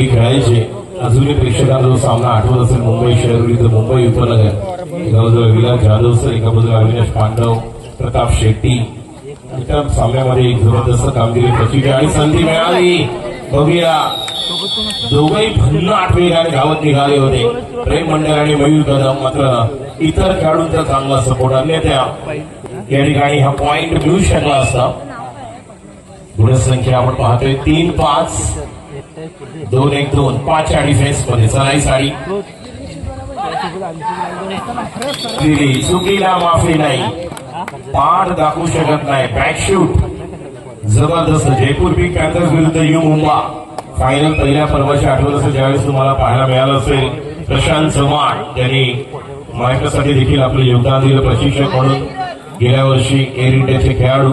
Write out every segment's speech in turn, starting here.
मुंबईसाठी खेळायचे. अजूनही प्रेक्षकांना जो सामना आठवत असेल मुंबई शहर विरुद्ध मुंबई उपनगर. एका बाजूला विलास जाधव सर एका बाजूला अविनाश पांडव प्रताप शेट्टी. आणि त्या सामन्यामध्ये एक जबरदस्त कामगिरी प्रचिती आणि संधी मिळाली. बघूया. दोघंही भन्नाट वेगाने धावत निघाले होते. प्रेम मंडळ आणि मयूर कदम मात्र इतर खेळाडूंचा चांगला सपोर्ट अन्यथा या ठिकाणी हा पॉइंट मिळू शकला असता. गुणसंख्या आपण पाहतोय तीन पाच. दोन एक दोन. पाचशे डिफेन्समध्ये. सराई साडी. दिली. चुकीला माफी नाही. पाठ दाखवू शकत नाही. बॅकशूट जबरदस्त. जयपूर पिंक पॅन्थर्स विरुद्ध यू मुंबा. फायनल पहिल्या पर्वाच्या आठवत असेल ज्यावेळेस तुम्हाला पाहायला मिळालं असेल प्रशांत चव्हाण यांनी महाराष्ट्रासाठी देखील आपलं योगदान दिलं प्रशिक्षक म्हणून. गेल्या वर्षी एअर इंडियाचे खेळाडू.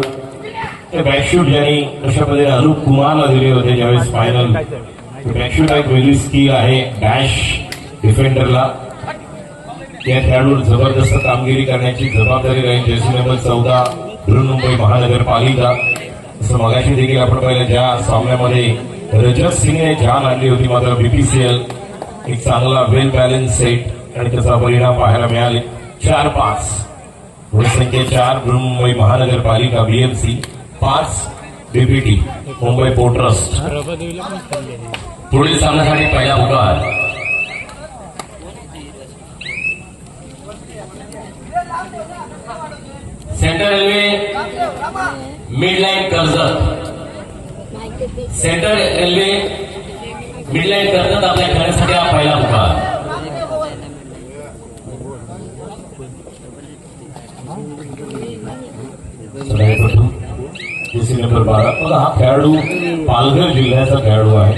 ते बॅकशूट ज्यांनी अशा पद्धतीने अनुप कुमारला दिले होते ज्यावेळेस फायनल बॅकशूट एक वेगळी स्किल आहे. डॅश डिफेंडरला या खेळाडूंवर जबरदस्त कामगिरी करण्याची जबाबदारी राहील जर्सी नंबर चौदा बृहन्मुंबई महानगरपालिका. असं मगाशी देखील आपण पाहिलं ज्या सामन्यामध्ये रजत सिंगने जान आणली होती मात्र बीपीसीएल एक चांगला वेल बॅलन्स सेट आणि त्याचा परिणाम पाहायला मिळाले. चार पाच. गुणसंख्या चार बृहन्मुंबई महानगरपालिका बीएमसी पाच बीपीटी मुंबई पोर्ट ट्रस्ट. पुढील सामन्यासाठी पहिला पुकार central railway midline Karjat. Central railway midline Karjat आपल्या खेळण्यासाठी हा पहिला उतार. Thank you. दुसरी नंबर बारा पण हा खेळाडू पालघर जिल्ह्याचा खेळाडू आहे.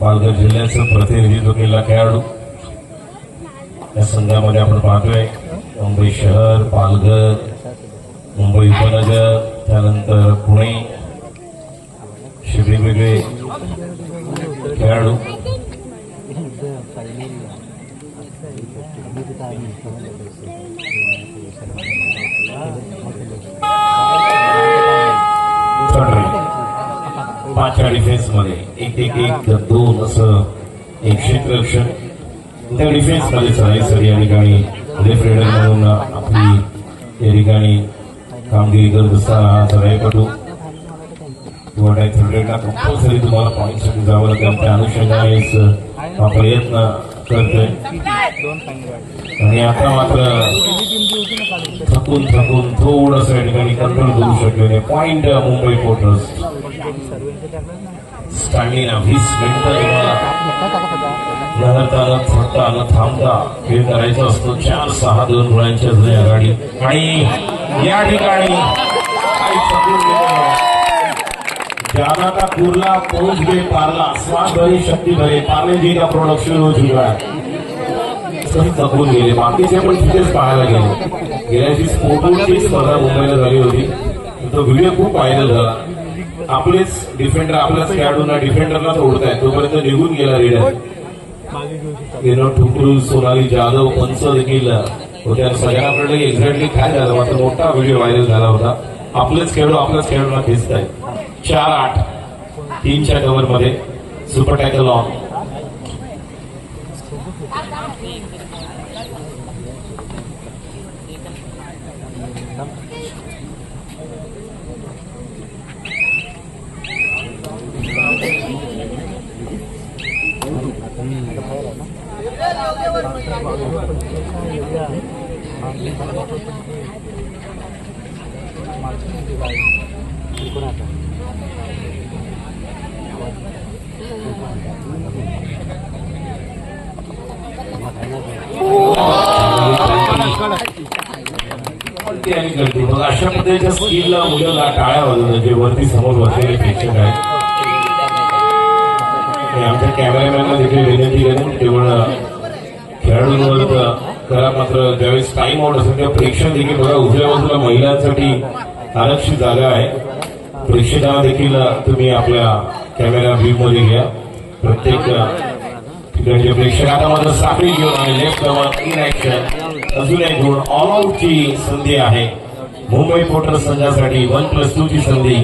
पालघर जिल्ह्याचं प्रतिनिधित्व केलेला खेळाडू. या संघामध्ये आपण पाहतोय मुंबई शहर पालघर मुंबई उपनगर त्यानंतर पुणे. असे वेगवेगळे खेळाडू. थर्ड डिफेन्समध्ये एक एक एक दोन असं एक क्षेत्ररक्षण त्या डिफेन्समध्ये सरासरी या ठिकाणी लेफ्ट रेडर म्हणून आपली या ठिकाणी कामगिरी करत असताना हा सराईपटू किंवा काय थर्डेडला कंपल्सरी तुम्हाला पॉईंटसाठी जावं लागेल. त्या अनुषंगाने हा प्रयत्न करतोय. आणि आता मात्र थकून थकून थोडस या ठिकाणी कंट्रोल करू शकलेले पॉईंट मुंबई पोर्टर्स स्टॅमिना वीस मिनिटं लहरता न थांबता. हे करायचं असतो. चार सहा दोन गुणांच्या जुन्या आघाडी. आणि या ठिकाणी काही का कुर्ला पहुंच गए पारला. स्वाद भरी शक्ती भरे पारले जी का प्रोडक्शन हो चुका है थकून गेले. बाकीचे पण तिथेच पाहायला गेले. गेल्याची स्पोर्टची स्पर्धा मुंबईला झाली होती. तो व्हिडिओ खूप व्हायरल झाला. आपलेच डिफेंडर आपल्याच खेळाडूंना डिफेंडरला ओढताय तोपर्यंत निघून गेला रेडर विनोद ठुकरू सोनाली जाधव पंच देखील होत्या. आणि एक्झॅक्टली काय झालं. मात्र मोठा व्हिडिओ व्हायरल झाला होता. आपलेच खेळाडू आपल्याच खेळाडूंना दिसत आहे चार आठ तीनच्या कव्हरमध्ये. सुपर टॅकल ऑन गलती मग अशा पद्धतीच्या स्किलला मुलं टाळ्या वाजवणं जे वरती समोर बसलेले प्रेक्षक आहेत आमच्या कॅमेरामॅनला देखील विनंती करून केवळ खेळाडूंवर करा मात्र ज्यावेळेस टाइम आउट असेल तेव्हा प्रेक्षक देखील बघा उजव्या बाजूला महिलांसाठी आरक्षित जागा आहे. प्रेक्षकांना देखील तुम्ही आपल्या कॅमेरा व्ह्यू मध्ये घ्या. प्रत्येक तिकडचे प्रेक्षक आता मात्र साखळी घेऊन आणि लेफ्ट इन ऍक्शन अजून एक गुण ऑल आउटची संधी आहे. मुंबई पोर्टर संघासाठी वन प्लस टू ची संधी.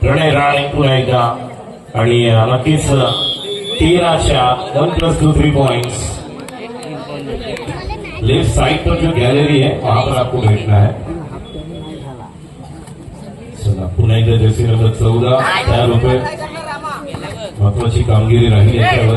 प्रणय राणे पुन्हा एकदा. आणि नक्कीच तेराच्या one plus two three point left side पर जो गॅलरी है वहां पर आपको बैठना है चला पुन्हा एकदा जर्सी नंबर चौदा दहा रुपये. महत्वाची कामगिरी राहील याच्यावर.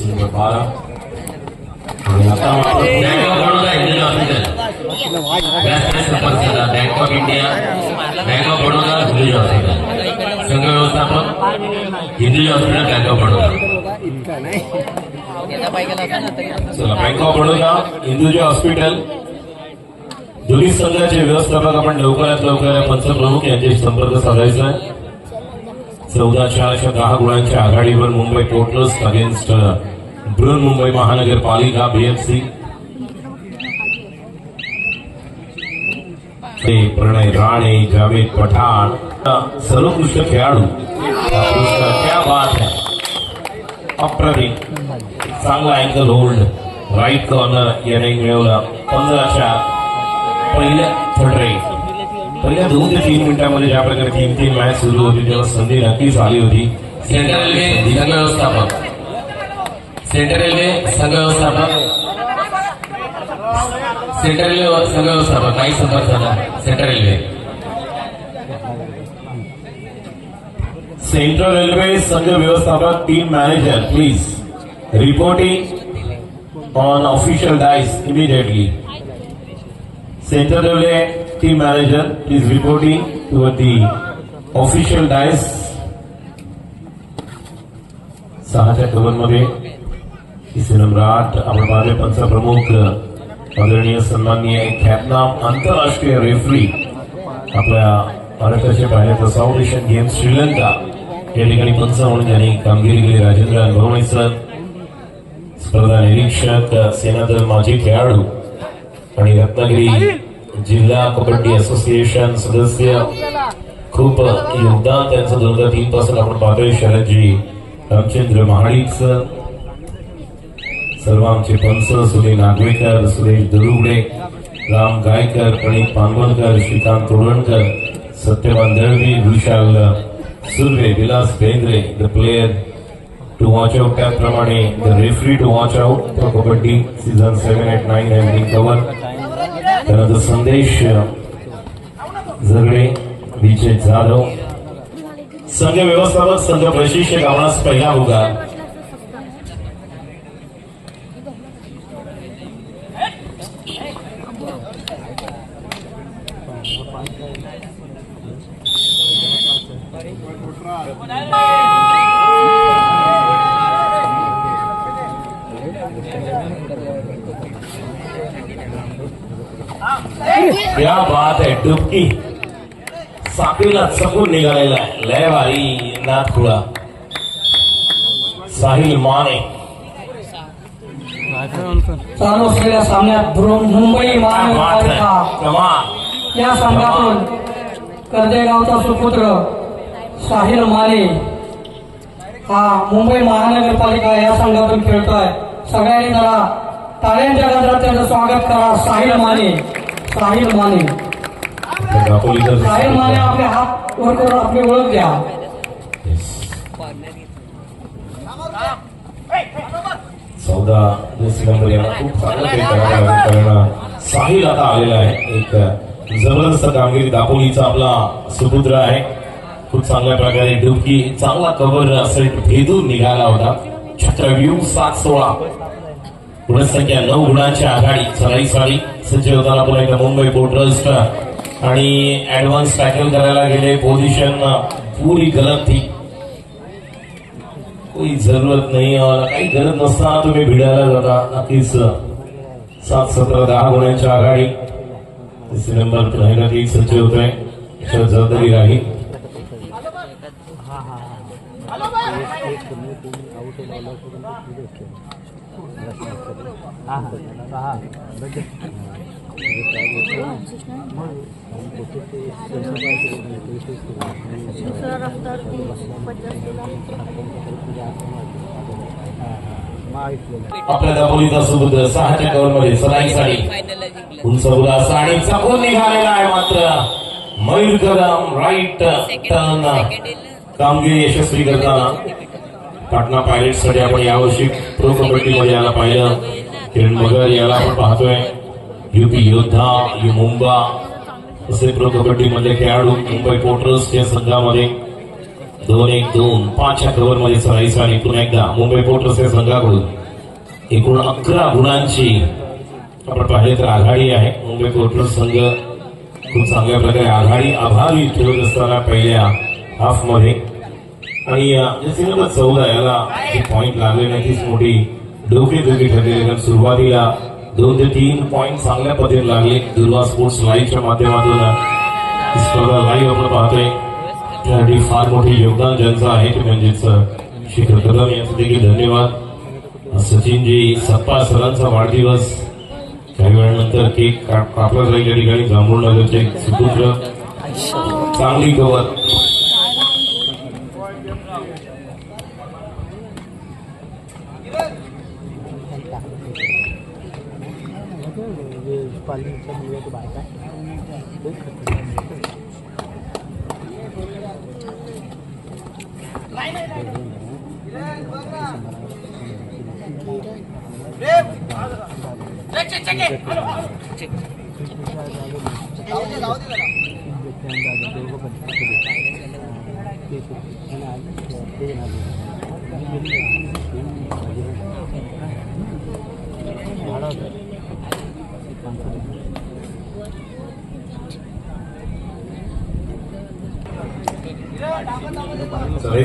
number बारा bank of Baroda Indian hospital bank of India bank of Baroda Hinduja hospital संघ व्यवस्थापक Hinduja hospital bank of Baroda चला bank of Baroda Hinduja hospital दोन्ही संघाचे व्यवस्थापक आपण लवकरात लवकर पंचप्रमुख यांच्याशी संपर्क साधायचा आहे चौदा अशा दहा गुणांच्या आघाडीवर Mumbai porters against Brihan Mumbai Mahanagarpalika BMC ते प्रणय राणे जावेद पठाण सर्वोत्कृष्ट खेळाडू. क्या बात है. अप्रतिम चांगला अँगल होल्ड राईट कॉर्नर याने मिळवला. पंधराच्या पहिल्या थर्ड राईट पहिल्या दोन ते तीन मिनिटांमध्ये ज्या प्रकारे तीन तीन मॅच सुरू होती तेव्हा संधी नक्कीच आली होती. सेंट्रल रेल्वे संघ व्यवस्थापक सेंट्रल रेल्वे संघ व्यवस्थापक सेंट्रल रेल्वे संघ व्यवस्थापक काही संपर्क साधा सेंट्रल रेल्वे सेंट्रल रेल्वे संघ व्यवस्थापक team manager please reporting on official dais immediately central railway team manager is reporting to the official dais सहाच्या कवरमध्ये तिसरे नंबर आठ आपण पाहिले पंचप्रमुख आदरणीय सन्माननीय ख्यातनाम आंतरराष्ट्रीय रेफरी आपल्या भारताचे बाहेरचं साऊथ एशियन गेम्स श्रीलंका या ठिकाणी पंच म्हणून ज्यांनी कामगिरी केली राजेंद्र अनुभवणे सर स्पर्धा निरीक्षक सेनादल माजी खेळाडू आणि रत्नागिरी जिल्हा कबड्डी असोसिएशन सदस्य खूप योगदान त्यांचं दोन हजार तीन पासून आपण पाहतोय. शरदजी रामचंद्र महाडिक सर सर्व आमचे पंच Sunil Nagvekar Suresh Darugade Ram Gaikar Pranit Panvalkar Shrikant Torankar Satyavan Dalvi Vishal Surve Vilas Bendre the player to watch out त्याचप्रमाणे the referee to watch out kabaddi season seven eight nine have cover त्यानंतर संदेश झगडे विजय जाधव. संघ व्यवस्थापक संघ प्रशिक्षक आम्हाला पहिला होगा क्या बात आहे डुबकी. साखळीला चकून निघालेला आहे. लय भारी नाथ खुळा साहिल माने. चालू असलेल्या सामन्यात मुंबई महानगरपालिका या संघातून कर्देगावचा सुपुत्र साहिल माने हा मुंबई महानगरपालिका या संघातून खेळतोय. सगळ्यांनी जरा टाळ्यांच्या गजरात त्याचं स्वागत करा. साहिल माने. साहिल माने. माने आपले हात वर करून आपली ओळख द्या. चौदा नंबर यांना खूप चांगलं कारण साहिल आता आलेला आहे. एक जबरदस्त कामगिरी दापोलीचा आपला सुपुत्र आहे. खूप चांगल्या प्रकारे डुबकी चांगला कव्हर सेट भेदून निघाला होता. चक्रव्यूह सात सोळा. गुणसंख्या नऊ गुणांच्या आघाडी. सराई साडी सज्ज होताना पुन्हा एकदा मुंबई पोर्ट ट्रस्ट आणि ऍडव्हान्स टॅकल करायला गेले पोझिशन पूरी गलत थी. कोई जरूरत नाही काही गरज नसताना तुम्ही भिडायला जाता. नक्कीच सात सतरा दहा गुणांच्या आघाडी. तिसरे नंबर राहिला सज्ज होत आहे जबाबदारी राहील. हा. आपल्या दापोलीचा सुबुद्ध सहाच्या कवरमध्ये सदाई साडी उंच उलासा आणि चकून निघालेला आहे मात्र? मयूर कदम राईट टर्न कामगिरी यशस्वी करताना पाटणा पायलटसाठी आपण यावर्षी प्रो कबड्डी मध्ये याला पाहिलं. किरण मगर याला आपण पाहतोय. युती योद्धा यु मुंबा असे प्रो कबड्डी मधले खेळाडू मुंबई पोर्टर्स या संघामध्ये दोन एक दोन पाचच्या कव्हरमध्ये सराईचा आणि पुन्हा एकदा मुंबई पोर्टर्स या संघाकडून एकूण अकरा गुणांची आपण पाहिले तर आघाडी आहे. मुंबई पोर्टर्स संघ खूप चांगल्या प्रकारे आघाडी आभारी ठेवत असताना पहिल्या हाफमध्ये आणि सिनेमा चौदा याला पॉईंट लागले नाही तीच मोठी डोके डोके ठरलेली कारण सुरुवातीला दोन ते तीन पॉईंट चांगल्या पद्धतीने लागले. दुर्गा स्पोर्ट्स लाईव्हच्या माध्यमातून. स्पर्धा लाईव्ह आपण पाहतोय. त्यासाठी फार मोठे योगदान ज्यांचं आहे ते म्हणजेच शिखर कदम यांचं देखील धन्यवाद. सचिनजी सप्पा सरांचा वाढदिवस. काही वेळानंतर केक कापला जाईल या ठिकाणी. जांभूळ नगरचे सुपुत्र. चांगली गवत. paling macam dia cái baik kan. Cek cek cek. Halo halo. Cek. Tahu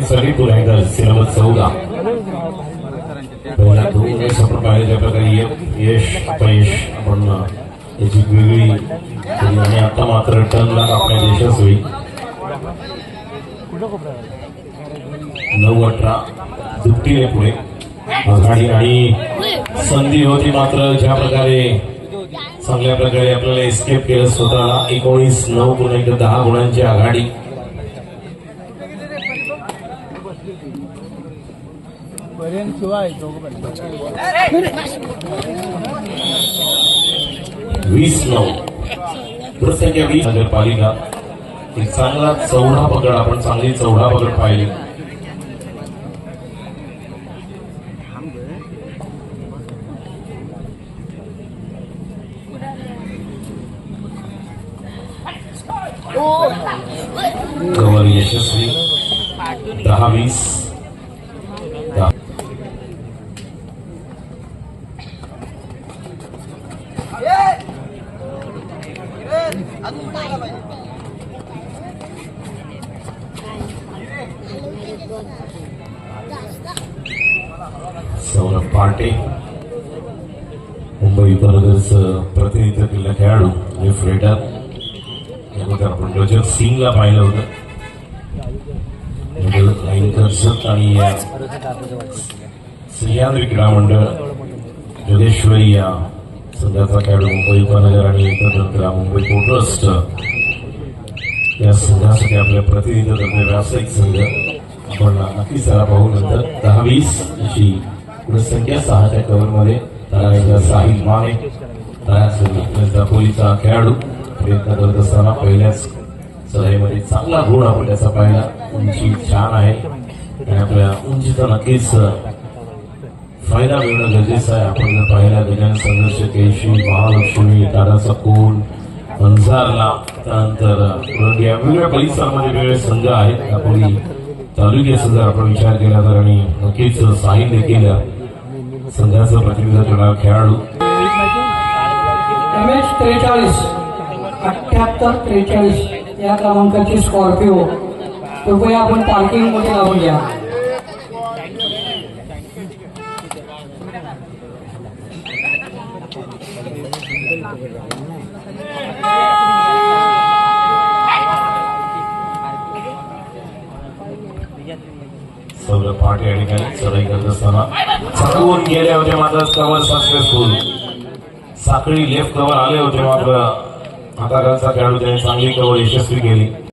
सगळी पुन्हा सिनेमा चौदा. पहिल्या दोन वेळेस प्रकारे यश अपयश आपण याची वेगळी आणि आता मात्र टर्नला आपल्या यशस्वी नऊ अठरा दुपटीने पुढे. आघाडी आणि संधी होती मात्र ज्या प्रकारे चांगल्या प्रकारे आपल्याला एस्केप केलं स्वतःला. एकोणीस नऊ पुन्हा एकदा दहा गुणांची आघाडी. वीस नऊ. संख्या वीस. नगरपालिका. एक चांगला चौढा पकड आपण चांगली चौढा पकड पाहिली कवर यशस्वी दहा वीस दहा सौरभ पाटे मुंबई उपनगरचं प्रतिनिधित्व केलेला खेळाडू लेफ्ट रेडर यामध्ये आपण रजत सिंगला पाहिलं होतं मिडल लाईन आणि सह्याद्री क्रीडा मंडळ जोगेश्वरी या सध्याचा खेळाडू मुंबई उपनगर आणि एकत्र मुंबई पोर्ट ट्रस्ट या संघासाठी आपल्या प्रतिनिधित्व व्यावसायिक संघ आपण नक्की त्याला पाहू नंतर दहा वीस अशी संख्या सहाच्या कव्हरमध्ये त्याला साहिल माने दापोलीचा खेळाडू प्रयत्न करत असताना पहिल्याच चढाईमध्ये चांगला गुण आपण त्याचा पाहिला उंची छान आहे आणि आपल्या उंचीचा नक्कीच फायदा मिळणं गरजेचं आहे. आपण जर पाहिला गजानन संघर्ष केशी महालक्ष्मी टाटाचा कोण अंजारला त्यानंतर या वेगवेगळ्या परिसरामध्ये वेगवेगळे संघ आहेत. दापोली तालुक्याचा जर आपण विचार केला तर आणि नक्कीच साहिल देखील संघाचं प्रतिनिधित्व करणार खेळाडू. एम त्रेचाळीस अठ्ठ्याहत्तर त्रेचाळीस या क्रमांकाची स्कॉर्पिओ. कृपया आपण पार्किंगमध्ये लावून घ्या. सगळं पहाटे या ठिकाणी चढाई करत असताना थकून गेले होते मात्र कवर सक्सेसफुल साखळी लेफ्ट कवर आले होते मात्र आता हाताकांचा खेळाडू त्याने चांगली कवर यशस्वी केली.